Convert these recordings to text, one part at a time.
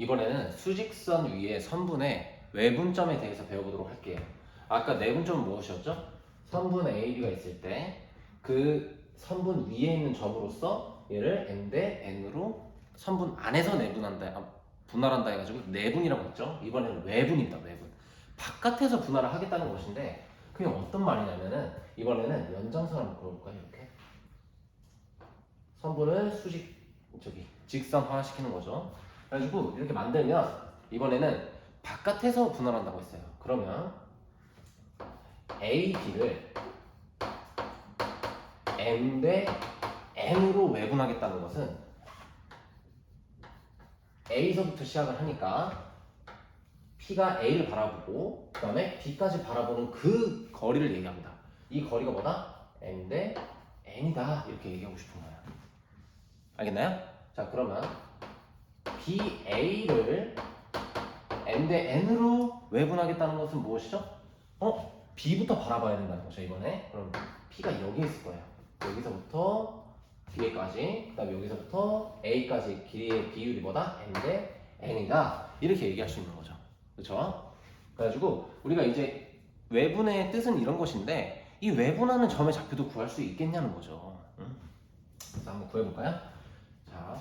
이번에는 수직선 위의 선분의 외분점에 대해서 배워보도록 할게요. 아까 내분점은 무엇이었죠? 선분 AB가 있을 때 그 선분 위에 있는 점으로서 얘를 n 대 n으로 선분 안에서 내분한다, 아, 분할한다 해가지고 내분이라고 했죠. 이번에는 외분입니다. 외분. 바깥에서 분할을 하겠다는 것인데 그게 어떤 말이냐면은 이번에는 연장선 한번 그려볼까요? 이렇게 선분을 수직 저기 직선화 시키는 거죠. 그래가지고 이렇게 만들면 이번에는 바깥에서 분할한다고 했어요. 그러면 A, B를 M 대 N으로 외분하겠다는 것은 A서부터 시작을 하니까 P가 A를 바라보고 그 다음에 B까지 바라보는 그 거리를 얘기합니다. 이 거리가 뭐다? M 대 N이다 이렇게 얘기하고 싶은 거예요. 알겠나요? 자 그러면 BA를 M 대 N으로 외분하겠다는 것은 무엇이죠? 어? B부터 바라봐야 된다는 거죠 이번에 그럼 P가 여기 있을 거예요 여기서부터 B까지 그 다음에 여기서부터 A까지 길이의 비율이 뭐다? M 대 N이다 이렇게 얘기할 수 있는 거죠 그렇죠? 그래가지고 우리가 이제 외분의 뜻은 이런 것인데 이 외분하는 점의 좌표도 구할 수 있겠냐는 거죠 응? 그래서 한번 구해볼까요? 자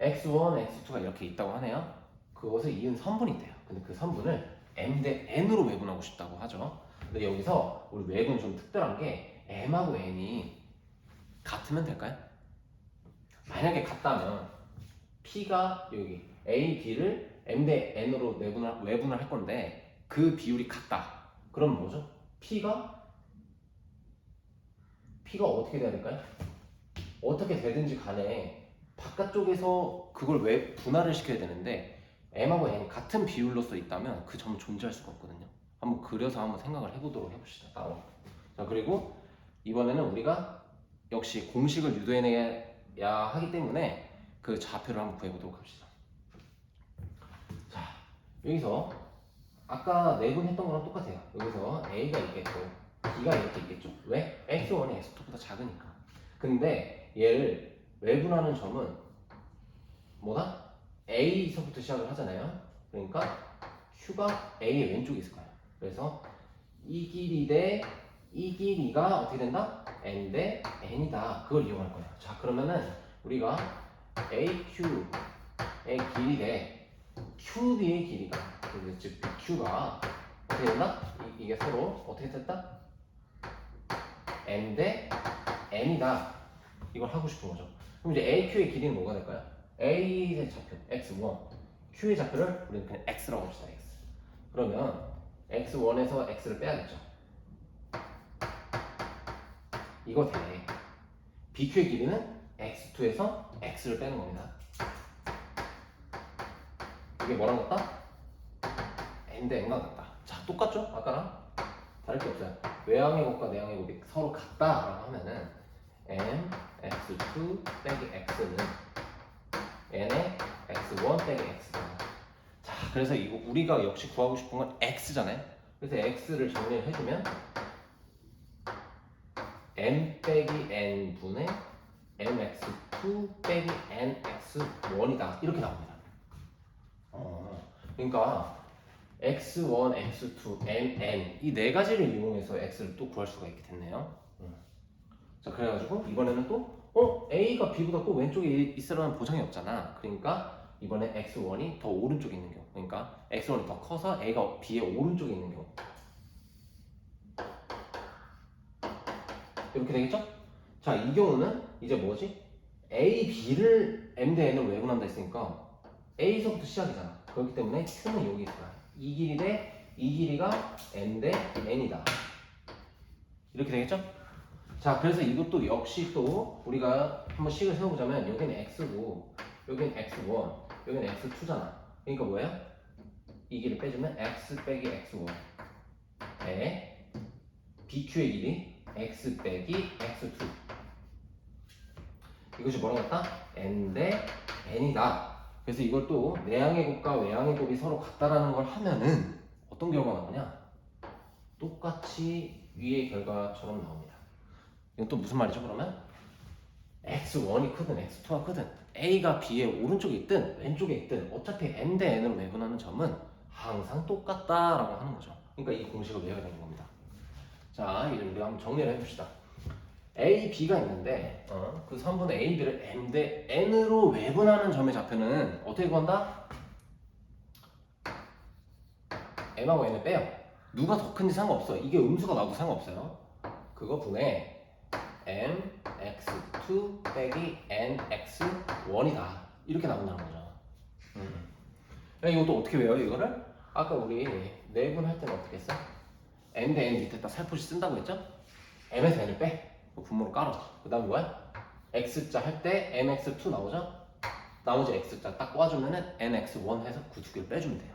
x1, x2가 이렇게 있다고 하네요. 그것을 이은 선분이 돼요. 근데 그 선분을 m 대 n으로 외분하고 싶다고 하죠. 근데 여기서 우리 외분 좀 특별한 게 m하고 n이 같으면 될까요? 만약에 같다면 p가 여기 a, b를 m 대 n으로 외분을, 외분을 할 건데 그 비율이 같다. 그럼 뭐죠? p가 p가 어떻게 돼야 될까요? 어떻게 되든지 간에 바깥쪽에서 그걸 왜 분할을 시켜야 되는데 m하고 n 같은 비율로서 있다면 그 점은 존재할 수가 없거든요. 한번 그려서 한번 생각을 해보도록 해봅시다. 다음. 자 그리고 이번에는 우리가 역시 공식을 유도해내야 하기 때문에 그 좌표를 한번 구해보도록 합시다. 자 여기서 아까 내분했던 거랑 똑같아요. 여기서 a가 있겠고 b가 이렇게 있겠죠. 왜? x1이 x2보다 작으니까. 근데 얘를 외분하는 점은 뭐다? A서부터 시작을 하잖아요. 그러니까 Q가 A의 왼쪽에 있을 거예요. 그래서 이 길이 대 이 길이가 어떻게 된다? N 대 N이다. 그걸 이용할 거예요. 자 그러면은 우리가 AQ의 길이 대 QB의 길이가 즉 BQ가 어떻게 된다? 이, 이게 서로 어떻게 됐다? N 대 N이다. 이걸 하고 싶은 거죠. 그럼 이제 AQ의 길이는 뭐가 될까요? A의 좌표 x1, Q의 좌표를 우리는 그냥 x라고 합시다. x. 그러면 x1에서 x를 빼야겠죠. 이거 돼. BQ의 길이는 x2에서 x를 빼는 겁니다. 이게 뭐랑 같다? n 대 n과 같다. 자, 똑같죠? 아까랑 다를 게 없어요. 외항의 곱과 내항의 곱이 서로 같다라고 하면은 n x2 빼기 x는 n의 x1 빼기 x다. 자, 그래서 이거 우리가 역시 구하고 싶은 건 x잖아요. 그래서 x를 정리를 해주면 n 빼기 n 분의 mx2 빼기 nx1이다. 이렇게 나옵니다. 어, 그러니까 x1, x2, nn 이 네 가지를 이용해서 x를 또 구할 수가 있게 됐네요. 음. 자 그래가지고 이번에는 또 어? A가 B보다 꼭 왼쪽에 있으라는 보장이 없잖아. 그러니까 이번에 X1이 더 오른쪽에 있는 경우. 그러니까 X1이 더 커서 A가 B의 오른쪽에 있는 경우. 이렇게 되겠죠? 자, 이 경우는 이제 뭐지? A, B를 M 대 N을 외분한다 했으니까 A서부터 시작이잖아. 그렇기 때문에 Q는 여기 거야. 이 길이 대 이 길이가 N 대 N이다. 이렇게 되겠죠? 자, 그래서 이것도 역시 또 우리가 한번 식을 세워보자면 여기는 x고 여기는 x1, 여기는 x2잖아. 그러니까 뭐예요? 이 길을 빼주면 x 빼기 x1 에 bq의 길이 x 빼기 x2 이것이 뭐랑 같다? n 대 n이다. 그래서 이걸 또 내항의 곱과 외항의 곱이 서로 같다라는 걸 하면은 어떤 결과가 나오냐? 똑같이 위의 결과처럼 나옵니다. 이건 또 무슨 말이죠 그러면? x1이 크든 x2가 크든 A가 B의 오른쪽에 있든 왼쪽에 있든 어차피 M 대 N으로 매분하는 점은 항상 똑같다라고 하는 거죠. 그러니까 이 공식을 외워야 되는 겁니다. 자, 이제 우리 한번 정리를 해봅시다. A, B가 있는데 어, 그 선분의 A, B를 M 대 N으로 외분하는 점의 좌표는 어떻게 구한다? M하고 N을 빼요. 누가 더 큰지 상관없어. 이게 음수가 나도 상관없어요. 그거 분 해 M, X2 빼기 N, X1이다. 이렇게 나온다는 거죠. 음. 야, 이것도 어떻게 외워요, 이거를? 아까 우리 내분할 때는 어떻게 했어? M 대 N 밑에다 살포시 쓴다고 했죠? M에서 N을 빼. 그 분모로 깔아. 그 다음 뭐야? X자 할 때 MX2 나오죠? 나머지 X자 딱 꽈주면은 NX1 해서 그 두 개를 빼주면 돼요.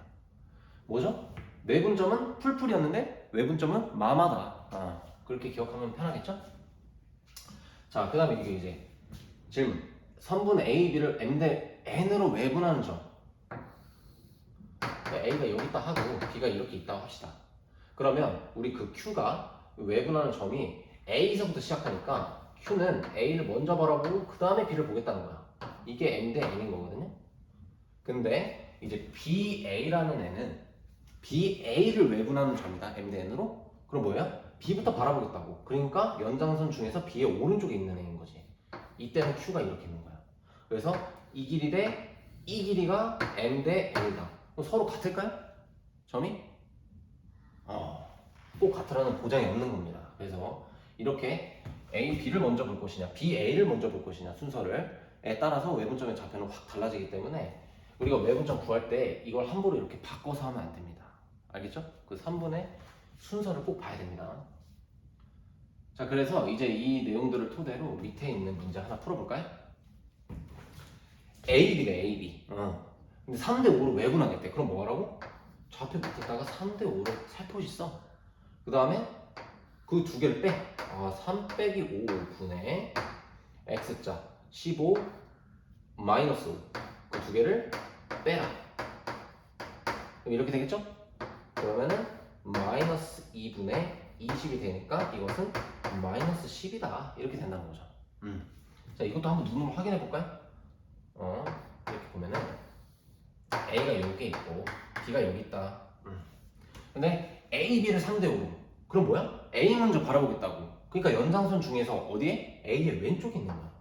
뭐죠? 내분점은 풀풀이었는데 외분점은 마마다. 아, 그렇게 기억하면 편하겠죠? 자, 그 다음에 이게 이제 질문. 선분 A, B를 M 대 N으로 외분하는 점. 그러니까 A가 여기 있다 하고 B가 이렇게 있다고 합시다. 그러면 우리 그 Q가 외분하는 점이 A에서부터 시작하니까 Q는 A를 먼저 바라보고 그 다음에 B를 보겠다는 거야. 이게 M 대 N인 거거든요. 근데 이제 BA라는 애는 BA를 외분하는 점이다. M 대 N으로. 그럼 뭐야? B부터 바라보겠다고. 그러니까 연장선 중에서 B의 오른쪽에 있는 애인 거지. 이때는 Q가 이렇게 있는 거야. 그래서 이 길이 대 이 길이가 M 대 N이다. 그럼 서로 같을까요? 점이? 어, 꼭 같으라는 보장이 없는 겁니다. 그래서 이렇게 A, B를 먼저 볼 것이냐, B, A를 먼저 볼 것이냐 순서를에 따라서 외분점의 좌표는 확 달라지기 때문에 우리가 외분점 구할 때 이걸 함부로 이렇게 바꿔서 하면 안 됩니다. 알겠죠? 그 3분의 순서를 꼭 봐야 됩니다. 자, 그래서 이제 이 내용들을 토대로 밑에 있는 문제 하나 풀어볼까요? A, B가 A, B. 어. 근데 3대 5로 외분하겠대. 그럼 뭐하라고? 좌표 밑에다가 3대 5를 살포시 써. 그 다음에 그 두 개를 빼. 아, 3 빼기 5 분의 X자 15 마이너스 5. 그 두 개를 빼라. 그럼 이렇게 되겠죠? 그러면은 마이너스 2분의 20이 되니까 이것은 마이너스 10이다. 이렇게 된다는 거죠. 음. 자, 이것도 한번 눈으로 확인해 볼까요? 어, 이렇게 보면은 A가 여기 있고 B가 여기 있다. 음. 근데 A, B를 3대 5로. 그럼 뭐야? A 먼저 바라보겠다고. 그러니까 연장선 중에서 어디에? A의 왼쪽에 있는 거야.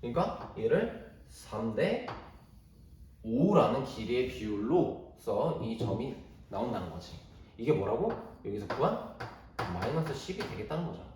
그러니까 얘를 3대 5라는 길이의 비율로서 이 점이 나온다는 거지. 이게 뭐라고? 여기서 구한 마이너스 10이 되겠다는 거죠.